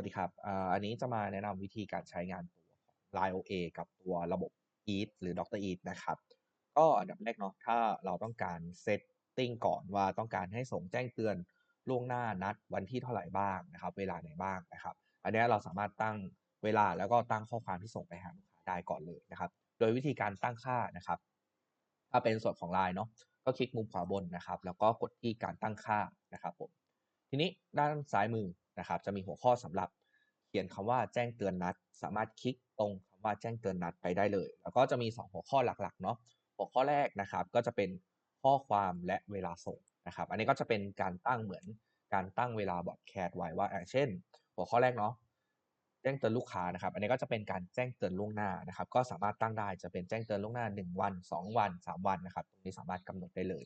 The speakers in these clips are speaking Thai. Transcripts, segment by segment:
วัสดีครับอันนี้จะมาแนะนำวิธีการใช้งานตัวของ Line OA กับตัวระบบ Eat หรือ Dr. Eat นะครับ ก็อันดับแรกเนาะ ถ้าเราต้องการ setting ก่อนว่าต้องการให้ส่งแจ้งเตือนล่วงหน้านัดวันที่เท่าไหร่บ้างนะครับ เวลาไหนบ้างนะครับ อันนี้เราสามารถตั้งเวลาแล้วก็ตั้งข้อความที่ส่งไปหาลูกค้าได้ก่อนเลยนะครับ โดยวิธีการตั้งค่านะครับ ถ้าเป็นส่วนของ Line เนาะ ก็คลิกมุมขวาบนนะครับ แล้วก็กดที่การตั้งค่านะครับผม ทีนี้ด้านซ้ายมือ นะครับจะมีหัวข้อสำหรับเขียนคำว่าแจ้งเตือนนัด สามารถคลิกตรงคำว่าแจ้งเตือนนัดไปได้เลย แล้วก็จะมี 2 หัวข้อหลักๆเนาะหัวข้อแรกนะครับก็จะเป็นข้อความและเวลาส่งนะครับ อันนี้ก็จะเป็นการตั้งเหมือนการตั้งเวลาบอดแคสต์ไว้ว่าอย่างเช่น หัวข้อแรกเนาะแจ้งเตือนลูกค้านะครับ อันนี้ก็จะเป็นการแจ้งเตือนล่วงหน้านะครับ ก็สามารถตั้งได้จะเป็นแจ้งเตือนล่วงหน้า 1 วัน 2 วัน 3 วันนะครับ ตรงนี้สามารถกำหนดได้เลย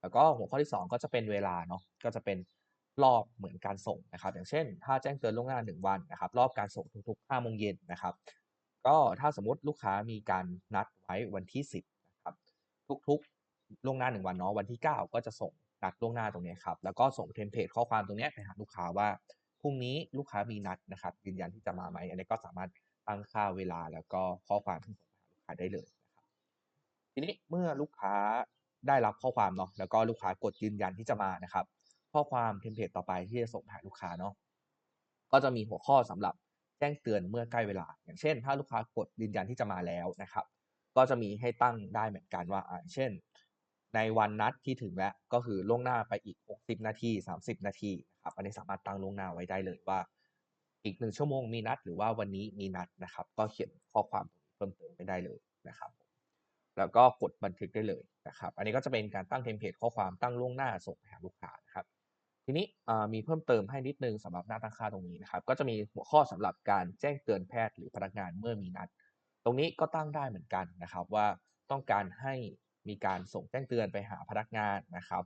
แล้วก็หัวข้อที่ 2 ก็จะเป็นเวลาเนาะก็จะเป็น รอบเหมือนการส่งนะครับ อย่างเช่น ถ้าแจ้งเตือนล่วงหน้า 1 วันนะครับ รอบการส่งทุกๆ5โมงเย็นนะครับ ก็ถ้าสมมติลูกค้ามีการนัดไว้วันที่ 10นะครับ ทุกๆล่วงหน้า 1 วันเนาะวันที่ 9 ก็จะส่งนัดล่วงหน้าตรงนี้ครับ แล้วก็ส่งเทมเพลตข้อความตรงนี้ไปหาลูกค้าว่าพรุ่งนี้ลูกค้ามีนัดนะครับ ยืนยันที่จะมาไหมอันนี้ก็สามารถตั้งค่าเวลาแล้วก็ข้อความที่ส่งหาลูกค้าได้เลยนะครับ ทีนี้เมื่อลูกค้าได้รับข้อความเนาะแล้วก็ลูกค้ากดยืนยันที่จะมานะครับ ข้อความเทมเพลตต่อไปที่จะส่งหาลูกค้าเนาะก็จะมีหัวข้อสำหรับแจ้งเตือนเมื่อใกล้เวลา อย่างเช่น ถ้าลูกค้ากดยืนยันที่จะมาแล้วนะครับ ก็จะมีให้ตั้งได้เหมือนกันว่าอ่าเช่น ในวันนัดที่ถึงแล้วก็คือล่วงหน้าไปอีก 60 นาที 30 นาทีนะครับอันนี้สามารถตั้งล่วงหน้าไว้ได้เลยว่า อีกหนึ่งชั่วโมงมีนัด หรือว่าวันนี้มีนัดนะครับ ก็เขียนข้อความเพิ่มเติมไปได้เลยนะครับ แล้วก็กดบันทึกได้เลยนะครับ อันนี้ก็จะเป็นการตั้งเทมเพลตข้อความตั้งล่วงหน้าส่งไปหาลูกค้านะครับ ทีนี้มีเพิ่มเติมให้นิดนึงสำหรับหน้าตั้งค่าตรงนี้นะครับ ก็จะมีหัวข้อสำหรับการแจ้งเตือนแพทย์หรือพนักงานเมื่อมีนัด ตรงนี้ก็ตั้งได้เหมือนกันนะครับ ว่าต้องการให้มีการส่งแจ้งเตือนไปหาพนักงานนะครับ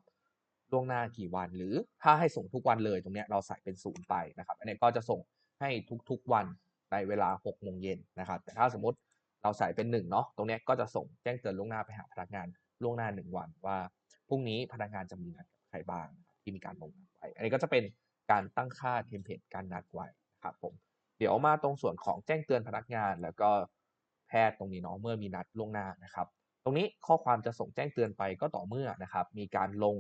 ล่วงหน้ากี่วัน หรือถ้าให้ส่งทุกวันเลยตรงนี้เราใส่เป็นศูนย์ไปนะครับ อันนี้ก็จะส่งให้ทุกๆวันในเวลา6โมงเย็นนะครับ แต่ถ้าสมมติเราใส่เป็น1เนาะตรงนี้ก็จะส่งแจ้งเตือนล่วงหน้าไปหาพนักงานล่วงหน้า 1 วันว่าพรุ่งนี้พนักงานจะมีนัดกับใครบ้าง ที่มีการลงนัดไว้ อันนี้ก็จะเป็นการตั้งค่าเทมเพลตการนัดไว้นะครับผม เดี๋ยวมาตรงส่วนของแจ้งเตือนพนักงาน แล้วก็แพทย์ตรงนี้เนาะเมื่อมีนัดล่วงหน้านะครับ ตรงนี้ข้อความจะส่งแจ้งเตือนไปก็ต่อเมื่อนะครับ มีการลง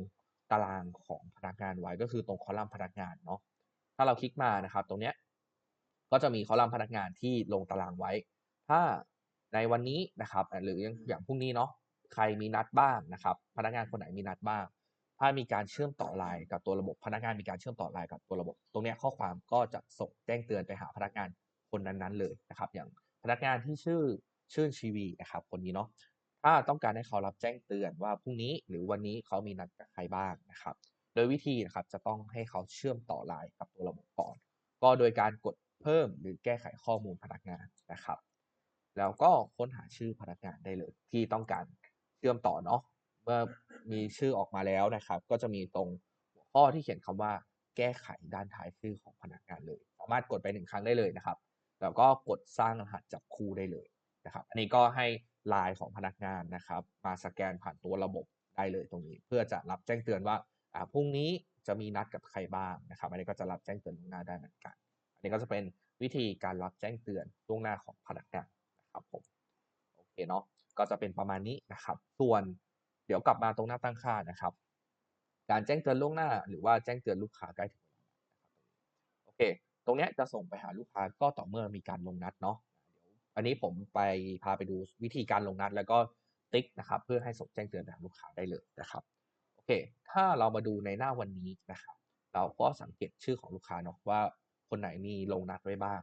ตารางของพนักงานไว้ก็คือตรงคอลัมน์พนักงานเนาะ ถ้าเราคลิกมานะครับ ตรงเนี้ยก็จะมีคอลัมน์พนักงานที่ลงตารางไว้ ถ้าในวันนี้นะครับหรืออย่างพรุ่งนี้เนาะใครมีนัดบ้างนะครับ พนักงานคนไหนมีนัดบ้าง ถ้ามีการเชื่อมต่อไลน์กับตัวระบบ พนักงานมีการเชื่อมต่อไลน์กับตัวระบบ ตรงนี้ข้อความก็จะส่งแจ้งเตือนไปหาพนักงานคนนั้นๆเลยนะครับ อย่างพนักงานที่ชื่อชื่นชีวีนะครับคนนี้เนาะถ้าต้องการให้เขารับแจ้งเตือนว่าพรุ่งนี้หรือวันนี้เขามีนัดกับใครบ้างนะครับ โดยวิธีนะครับจะต้องให้เขาเชื่อมต่อไลน์กับตัวระบบก่อน ก็โดยการกดเพิ่มหรือแก้ไขข้อมูลพนักงานนะครับ แล้วก็ค้นหาชื่อพนักงานได้เลย ที่ต้องการเชื่อมต่อเนาะ เมื่อมีชื่อออกมาแล้วนะครับ ก็จะมีตรงหัวข้อที่เขียนคำว่าแก้ไขด้านท้ายชื่อของพนักงานเลย สามารถกดไปหนึ่งครั้งได้เลยนะครับ แล้วก็กดสร้างรหัสจับคู่ได้เลยนะครับ อันนี้ก็ให้ลน์ของพนักงานนะครับ มาสแกนผ่านตัวระบบได้เลยตรงนี้ เพื่อจะรับแจ้งเตือนว่าอ่าพรุ่งนี้จะมีนัดกับใครบ้างนะครับ อันนี้ก็จะรับแจ้งเตือนล่วงหน้าได้เหมือนกัน อันนี้ก็จะเป็นวิธีการรับแจ้งเตือนล่วงหน้าของพนักงานนะครับผม โอเคเนาะ ก็จะเป็นประมาณนี้นะครับ ส่วน ดี๋ยวกลับมาตรงหน้าตั้งค่านะครับ การแจ้งเตือนล่วงหน้า หรือว่าแจ้งเตือนลูกค้าใกล้ถึงเวลาโอเค ตรงนี้จะส่งไปหาลูกค้าก็ต่อเมื่อมีการลงนัดเนาะอันนี้ผมไปพาไปดูวิธีการลงนัด แล้วก็ติ๊กนะครับ เพื่อให้ส่งแจ้งเตือนไปหาลูกค้าได้เลยนะครับโอเค ถ้าเรามาดูในหน้าวันนี้นะครับ เราก็สังเกตชื่อของลูกค้าเนาะว่าคนไหนมีลงนัดไว้บ้าง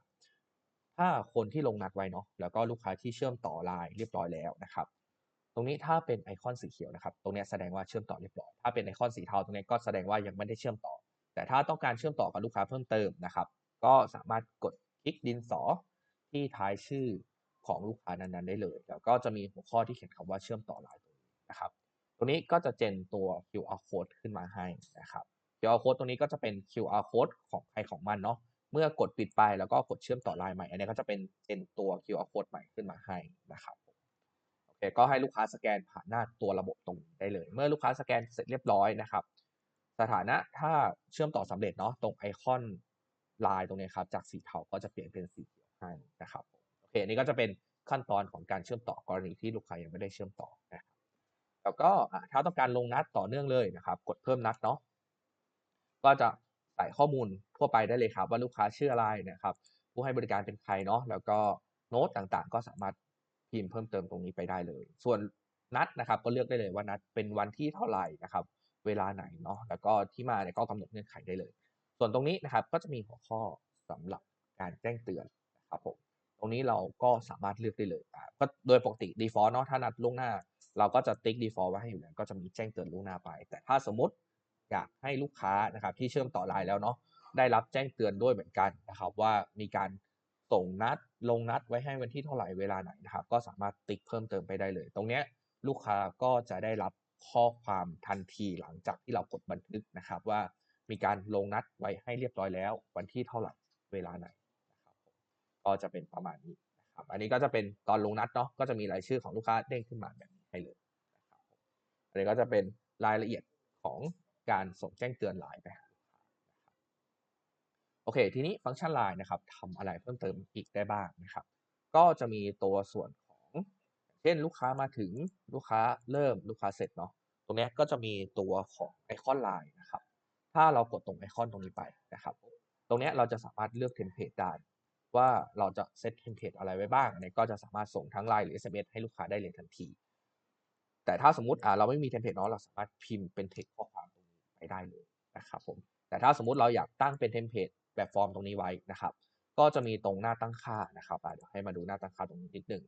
ถ้าคนที่ลงนัดไว้เนาะแล้วก็ลูกค้าที่เชื่อมต่อไลน์เรียบร้อยแล้วนะครับ ตรงนี้ถ้าเป็นไอคอนสีเขียวนะครับ ตรงนี้แสดงว่าเชื่อมต่อเรียบร้อย ถ้าเป็นไอคอนสีเทาตรงนี้ก็แสดงว่ายังไม่ได้เชื่อมต่อ แต่ถ้าต้องการเชื่อมต่อกับลูกค้าเพิ่มเติมนะครับ ก็สามารถกดคลิกดินสอที่ท้ายชื่อของลูกค้านั้นๆได้เลย แล้วก็จะมีหัวข้อที่เขียนคำว่าเชื่อมต่อไลน์ตรงนี้นะครับ ตรงนี้ก็จะเจนตัว QR code ขึ้นมาให้นะครับ QR code ตรงนี้ก็จะเป็น QR code ของใครของมันเนาะ เมื่อกดปิดไปแล้วก็กดเชื่อมต่อไลน์ใหม่ อันนี้ก็จะเป็นเจนตัว QR code ใหม่ขึ้นมาให้นะครับ คก็ให้ลูกค้าสแกนผ่านหน้าตัวระบบตรงได้เลย เมื่อลูกค้าสแกนเสร็จเรียบร้อยนะครับ สถานะถ้าเชื่อมต่อสำเร็จเนาะตรงไอคอนลายตรงนี้ครับจากสีเทาก็จะเปลี่ยนเป็นสีเขียวให้นะครับโอเคอันนี้ก็จะเป็นขั้นตอนของการเชื่อมต่อกรณีที่ลูกค้ายังไม่ได้เชื่อมต่อนะครับแล้วก็ถ้าต้องการลงนัดต่อเนื่องเลยนะครับ กดเพิ่มนัดเนาะก็จะใส่ข้อมูลทั่วไปได้เลยครับ ว่าลูกค้าชื่ออะไรนะครับ ผู้ให้บริการเป็นใครเนาะแล้วก็โน้ตต่างๆ ก็สามารถ พิมพ์เพิ่มเติมตรงนี้ไปได้เลย ส่วนนัดนะครับก็เลือกได้เลยว่านัดเป็นวันที่เท่าไหร่นะครับ เวลาไหนเนาะแล้วก็ที่มาเนี่ยก็กำหนดเงื่อนไขได้เลย ส่วนตรงนี้นะครับก็จะมีหัวข้อสำหรับการแจ้งเตือนนะครับผมตรงนี้เราก็สามารถเลือกได้เลยก็โดยปกติดีฟอลต์เนาะถ้านัดล่วงหน้า เราก็จะติ๊กดีฟอลต์ไว้ให้อยู่แล้วก็จะมีแจ้งเตือนล่วงหน้าไป แต่ถ้าสมมติอยากให้ลูกค้านะครับที่เชื่อมต่อ LINE แล้วเนาะได้รับแจ้งเตือนด้วยเหมือนกันนะครับว่ามีการ ส่งนัดลงนัดไว้ให้วันที่เท่าไหร่เวลาไหนนะครับ ก็สามารถติ๊กเพิ่มเติมไปได้เลย ตรงเนี้ยลูกค้าก็จะได้รับข้อความทันทีหลังจากที่เรากดบันทึกนะครับ ว่ามีการลงนัดไว้ให้เรียบร้อยแล้ว วันที่เท่าไหร่เวลาไหนนะครับก็จะเป็นประมาณนี้นะครับ อันนี้ก็จะเป็นตอนลงนัดเนาะก็จะมีรายชื่อของลูกค้าเด้งขึ้นมาแบบนี้ให้เลยนะครับอันนี้ก็จะเป็นรายละเอียดของการส่งแจ้งเตือนไปหลานะครับ อเค ทีนี้ฟังก์ชัน LINE นะครับทำอะไรเพิ่มเติมอีกได้บ้างนะครับ ก็จะมีตัวส่วนของ เช่นลูกค้ามาถึงลูกค้าเริ่มลูกค้าเสร็จเนาะตรงนี้ก็จะมีตัวของไอคอน LINE นะครับ ถ้าเรากดตรงไอคอนตรงนี้ไปนะครับ ตรงนี้เราจะสามารถเลือกเทมเพลตได้ว่าเราจะเซตเทมเพลตอะไรไว้บ้างอันนี้ก็จะสามารถส่งทั้ง LINE หรือ SMS ให้ลูกค้าได้เลยทันที แต่ถ้าสมมติอ่าเราไม่มีเทมเพลตเนาะเราสามารถพิมพ์เป็นเท็กข้อความตรงนี้ไปได้เลยนะครับผมแต่ถ้าสมมติเราอยากตั้งเป็นเทมเพลต แบบฟอร์มตรงนี้ไว้นะครับ ก็จะมีตรงหน้าตั้งค่านะครับเดี๋ยวให้มาดูหน้าตั้งค่าตรงนี้นิดหนึ่ง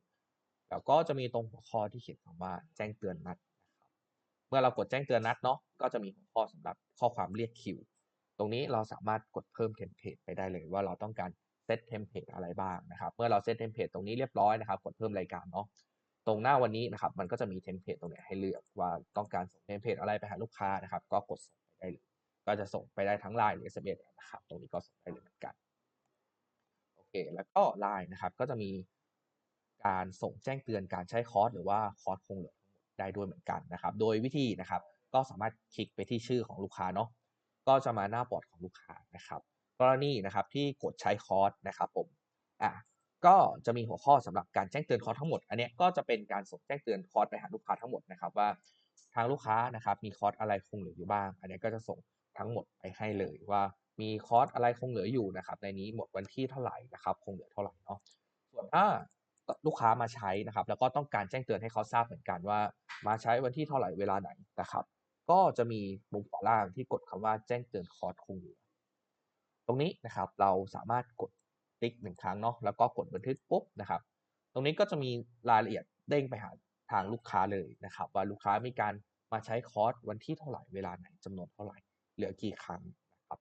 แล้วก็จะมีตรงหัวข้อที่เขียนคำว่าแจ้งเตือนนัดนะครับเมื่อเรากดแจ้งเตือนนัดเนาะก็จะมีหัวข้อสำหรับข้อความเรียกคิวตรงนี้เราสามารถกดเพิ่มเทมเพลตไปได้เลยว่าเราต้องการเซตเทมเพลตอะไรบ้างนะครับเมื่อเราเซตเทมเพลตตรงนี้เรียบร้อยนะครับ กดเพิ่มรายการเนาะตรงหน้าวันนี้นะครับ มันก็จะมีเทมเพลตตรงนี้ให้เลือกว่าต้องการส่งเทมเพลตอะไรไปหาลูกค้านะครับ ก็กดส่งไปได้เลย ก็จะส่งไปได้ทั้ง LINE หรือ SMS นะครับ ตรงนี้ก็ส่งได้เลยเหมือนกัน โอเค แล้วก็ LINE นะครับ ก็จะมีการส่งแจ้งเตือนการใช้คอร์สหรือว่าคอร์สคงเหลือทั้งหมดได้ด้วยเหมือนกันนะครับ โดยวิธีนะครับ ก็สามารถคลิกไปที่ชื่อของลูกค้าเนาะ ก็จะมาหน้าบอร์ดของลูกค้านะครับ กรณีนะครับที่กดใช้คอร์สนะครับผม อ่าก็จะมีหัวข้อสำหรับการแจ้งเตือนคอร์สทั้งหมด อันนี้ก็จะเป็นการส่งแจ้งเตือนคอร์สไปหาลูกค้าทั้งหมดนะครับว่า ทางลูกค้านะครับมีคอร์สอะไรคงเหลืออยู่บ้าง อันนี้ก็จะส่งทั้งหมดไปให้เลยว่ามีคอร์สอะไรคงเหลืออยู่นะครับในนี้หมดวันที่เท่าไหร่นะครับคงเหลือเท่าไหร่เนาะส่วนถ้าลูกค้ามาใช้นะครับ แล้วก็ต้องการแจ้งเตือนให้เขาทราบเหมือนกันว่า มาใช้วันที่เท่าไหร่เวลาไหนนะครับ ก็จะมีมุมขวาล่างที่กดคำว่าแจ้งเตือนคอร์สคงเหลือ ตรงนี้นะครับเราสามารถกดติ๊ก1ครั้งเนาะแล้วก็กดบันทึกปุ๊บนะครับ ตรงนี้ก็จะมีรายละเอียดเด้งไปหา ทางลูกค้าเลยนะครับ ว่าลูกค้ามีการมาใช้คอร์สวันที่เท่าไหร่เวลาไหนจำนวนเท่าไหร่เหลือกี่ครั้งนะครับ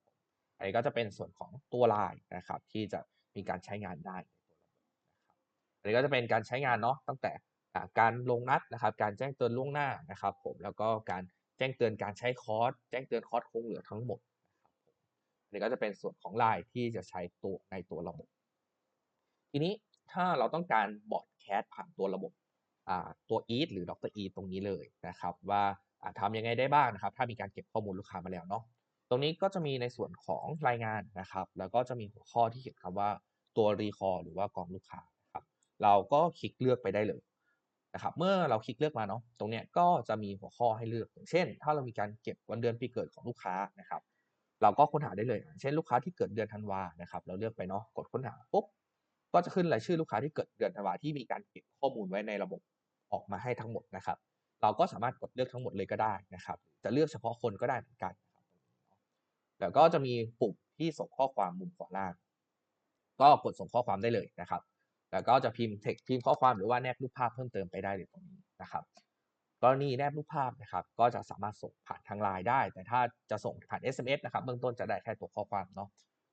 อันนี้ก็จะเป็นส่วนของตัว LINE นะครับที่จะมีการใช้งานได้ในตัวระบบนะครับอันนี้ก็จะเป็นการใช้งานเนาะตั้งแต่การลงนัดนะครับ การแจ้งเตือนล่วงหน้านะครับ ผมแล้วก็การแจ้งเตือนการใช้คอร์สแจ้งเตือนคอร์สคงเหลือทั้งหมดนะครับอันนี้ก็จะเป็นส่วนของ LINE ที่จะใช้ตัวในตัวระบบ ทีนี้ถ้าเราต้องการบอร์ดแคสผ่านตัวระบบ ตัว EAT หรือ Dr. EAT ตรงนี้เลยนะครับ ว่าทำยังไงได้บ้างนะครับ ถ้ามีการเก็บข้อมูลลูกค้ามาแล้วเนาะตรงนี้ก็จะมีในส่วนของรายงานนะครับ แล้วก็จะมีหัวข้อที่เขียนคำว่าตัว recall หรือว่ากองลูกค้าครับเราก็คลิกเลือกไปได้เลยนะครับเมื่อเราคลิกเลือกมาเนาะตรงเนี้ยก็จะมีหัวข้อให้เลือกอย่างเช่น ถ้าเรามีการเก็บวันเดือนปีเกิดของลูกค้านะครับ เราก็ค้นหาได้เลย เช่นลูกค้าที่เกิดเดือนธันวานะครับ เราเลือกไปเนาะกดค้นหาปุ๊บ ก็จะขึ้นรายชื่อลูกค้าที่เกิดเดือนธันวาที่มีการเก็บข้อมูลไว้ในระบบออกมาให้ทั้งหมดนะครับ เราก็สามารถกดเลือกทั้งหมดเลยก็ได้นะครับ จะเลือกเฉพาะคนก็ได้เหมือนกันนะครับแล้วก็จะมีปุ่มที่ส่งข้อความมุมขวาล่าง ก็กดส่งข้อความได้เลยนะครับ แล้วก็จะพิมพ์เท็กซ์พิมพ์ข้อความหรือว่าแนบรูปภาพเพิ่มเติมไปได้เลยตรงนี้นะครับกรณีแนบรูปภาพนะครับ ก็จะสามารถส่งผ่านทาง LINE ได้ แต่ถ้าจะส่งผ่าน SMS นะครับ เบื้องต้นจะได้แค่ตัวข้อความเนาะ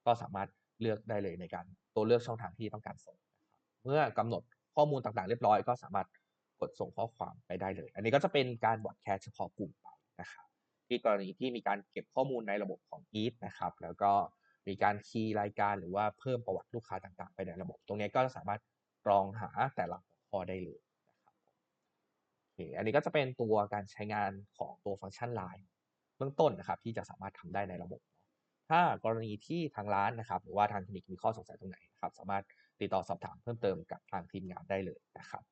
ก็สามารถ เลือกได้เลยในการตัวเลือกช่องทางที่ต้องการส่ง เมื่อกำหนดข้อมูลต่างๆ เรียบร้อยก็สามารถกดส่งข้อความไปได้เลย อันนี้ก็จะเป็นการบอดแคสเฉพาะกลุ่มไปนะครับที่กรณีที่มีการเก็บข้อมูลในระบบของ EAT นะครับ แล้วก็มีการคีย์รายการหรือว่าเพิ่มประวัติลูกค้าต่างๆ ไปในระบบ ตรงนี้ก็สามารถกรองหาแต่ละหัวข้อได้เลยนะครับโอเคอันนี้ก็จะเป็นตัวการใช้งานของตัวฟังก์ชัน LINE เบื้องต้นนะครับ ที่จะสามารถทำได้ในระบบ ถ้ากรณีที่ทางร้านนะครับ หรือว่าทางคลินิกมีข้อสงสัยตรงไหนนะครับ สามารถติดต่อสอบถามเพิ่มเติมกับทางทีมงานได้เลยนะครับ